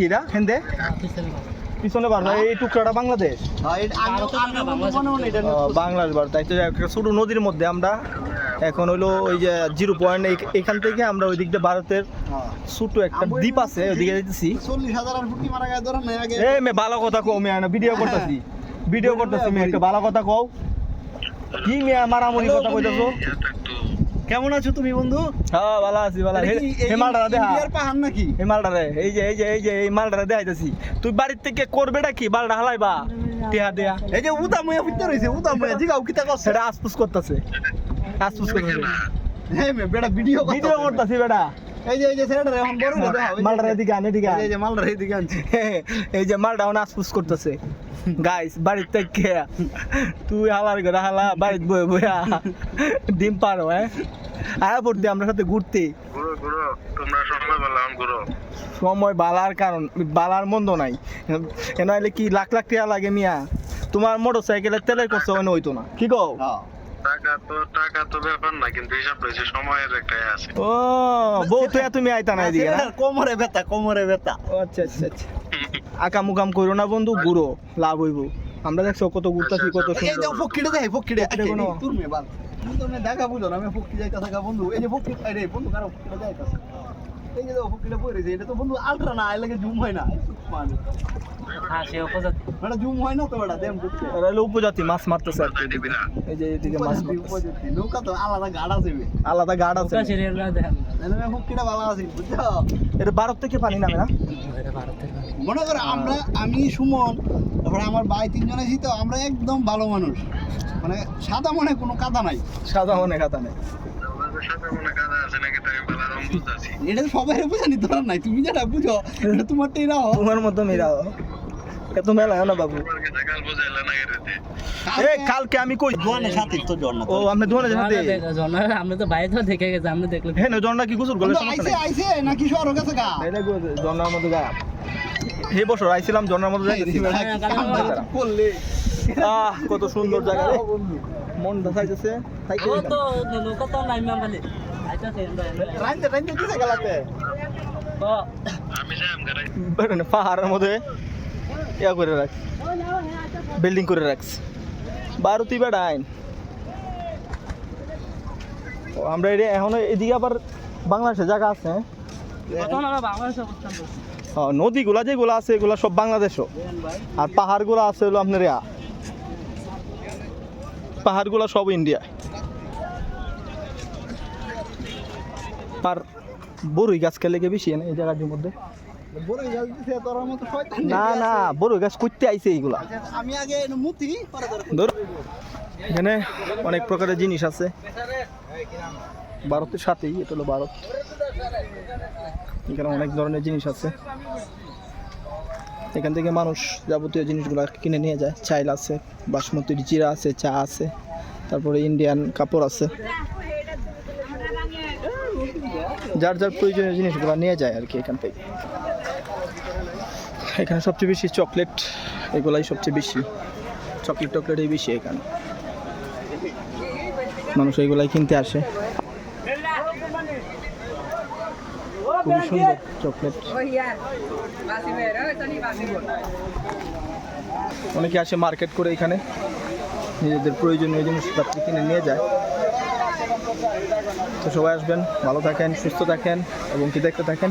কিরা? হেন্দে? পিছনে বার এই টুকরাটা বাংলাদেশ। বাংলাদেশ। বার। তাই তো ছোট নদীর মধ্যে আমরা এখন হইল ওই যে জিরো পয়েন্ট এখান থেকে আমরা ওই দিক দিয়ে ভারতের ছোট একটা দ্বীপ আছে ওইদিকে যেতেছি এই মে ভালো কথা কও মেয়ে ভিডিও করতেছি। ভিডিও করতেছি মেয়ে একটা ভালো কথা কও। কি মেয়ে মারামারি কথা কইতাছো? কেমন আছো তুমি বন্ধু? হ্যাঁ ভালো আছি ভালো আছি। এই হেমালটা দেখা। ইন্ডিয়ার পাহাড় নাকি? এই মালটারে এই যে এই যে এই যে এই মালটারে দেখাইতেছি। তুই বাড়ির থেকে করবেটা কি বালটা হালাইবা? টিহা দেয়া এই যে উদা মুয়া ফিরতে রইছে উদা মুয়া জিগাও কিতা করছে? সেটা আসপুস করতেছে। আসপুস করতেছে। হ্যাঁ মে বেটা ভিডিও ভিডিও করতেছি। বেটা এই যে এই যে ছেলেটা এখন বড় হয়ে দেখা মালটারে এদিকে আন এদিকে এই যে মালটা এইদিকে আনছি। এই যে মালটা এখন আসপুস করতেছে। গাইস বাড়ির থেকে। তুই হালার হালা বাড়িতে বয়ে বয়া। ডিম পারো হ্যাঁ? আয়া পড়তে আমরা সাথে ঘুরতে। তোমরা সময় বললাম ঘুরো। সময় বালার কারণ বালার মন্দ নাই। এ নইলে কি লাখ লাখ টাকা লাগে মিয়া? তোমার মোটর সাইকেলের তেলের খরচ হইতো না। কি গো হ্যাঁ। টাকা তো টাকা তো ব্যাপার না কিন্তু হিসাব রয়েছে সময়ের একটাই আছে। ও বউ তো তুমি আইতা না এদিকে না? কোমরে ব্যথা কোমরে ব্যথা। আচ্ছা আচ্ছা আচ্ছা। আকাম উকাম করো না বন্ধু ঘুরো লাভ হইব। আমরা দেখছ কত ঘুরতাছি কত এই যে সুন্দর ফকিরে ফকিরে ফকিরে মে বাল। তুমি দেখা বুঝো না আমি ফকি যাইতা থাকা বন্ধু। এই যে আরে বন্ধু কারও ফকিরে যাইতাছে। এই যে এটা তো বন্ধু আলট্রা না এর লাগে জুম হয় না। মানে মানে জুম হয় না তো এটা দেম হলো উপজাতি মাছ মারতেছে আর না। এই যে এদিকে মাছ উপজাতি, উপজাতি। নৌকা তো আলাদা গাড় আছে আলাদা গার্ড আছে। নাহলে আমি ফকিরে ভালো আছি বুঝছ? এটা ভারত থেকে পানি নামে না? মনে করো আমরা আমি সুমন তারপরে আমার ভাই তিনজন আছি তো আমরা একদম ভালো মানুষ। মানে সাদা মনে কোনো কাদা নাই। সাদা মনে খাতা নেই। এটা সবাই নাই। তুমি যেটা বুঝো এটা তোমার মতো মেয়েরা এত মেলা না বাবু। কালকে আমি কই? সাথে তো ও আপনি তো বাইরে তো দেখে গেছি আমরা দেখলাম। হ্যাঁ না জন্না কি গোসল করলে আইছে আইছে নাকি শহর গেছে গা? এটা জন্নার মতো গায়ে এই বছর আইছিলাম জন্নার মতো কত সুন্দর জায়গা রে। মনটা চাইতেছে তাইতে ও তো নৌকা তো নাইমা বলে আইতাছে আমরা রাইতে রাইতে দিছে গেলাতে। বেরোনে পাহাড়ের মধ্যে ইয়া করে রাখ বিল্ডিং করে রাখছে বারুতি বেড়া আইন। আমরা এটা এখন এদিকে আবার বাংলাদেশে জায়গা আছে। নদীগুলা যেগুলো আছে এগুলা সব বাংলাদেশও আর পাহাড়গুলো আছে হলো আপনার ইয়া। পাহাড়গুলো সব ইন্ডিয়া আর বড়ই গাছ খেলে গিয়ে বেশি এই জায়গাটির মধ্যে? না না বড়ই গাছ করতে আইছে এইগুলা। আমি আগে এখানে অনেক প্রকারের জিনিস আছে। ভারতের সাথেই এটা হলো ভারত। এখানে অনেক ধরনের জিনিস আছে। এখান থেকে মানুষ যাবতীয় জিনিসগুলো কিনে নিয়ে যায়। চাইল আছে, বাসমতির জিরা আছে, চা আছে, তারপরে ইন্ডিয়ান কাপড় আছে। যার যার প্রয়োজনীয় জিনিসগুলো নিয়ে যায় আর কি এখান থেকে। এখানে সবচেয়ে বেশি চকলেট, এগুলাই সবচেয়ে বেশি। চকলেট টকলেটই বেশি এখানে। মানুষ এগুলাই কিনতে আসে। খুবই সুন্দর চকলেট। অনেকে আসে মার্কেট করে এখানে নিজেদের প্রয়োজনীয় জিনিসপত্র কিনে নিয়ে যায়। তো সবাই আসবেন ভালো থাকেন সুস্থ থাকেন এবং কি দেখতে থাকেন?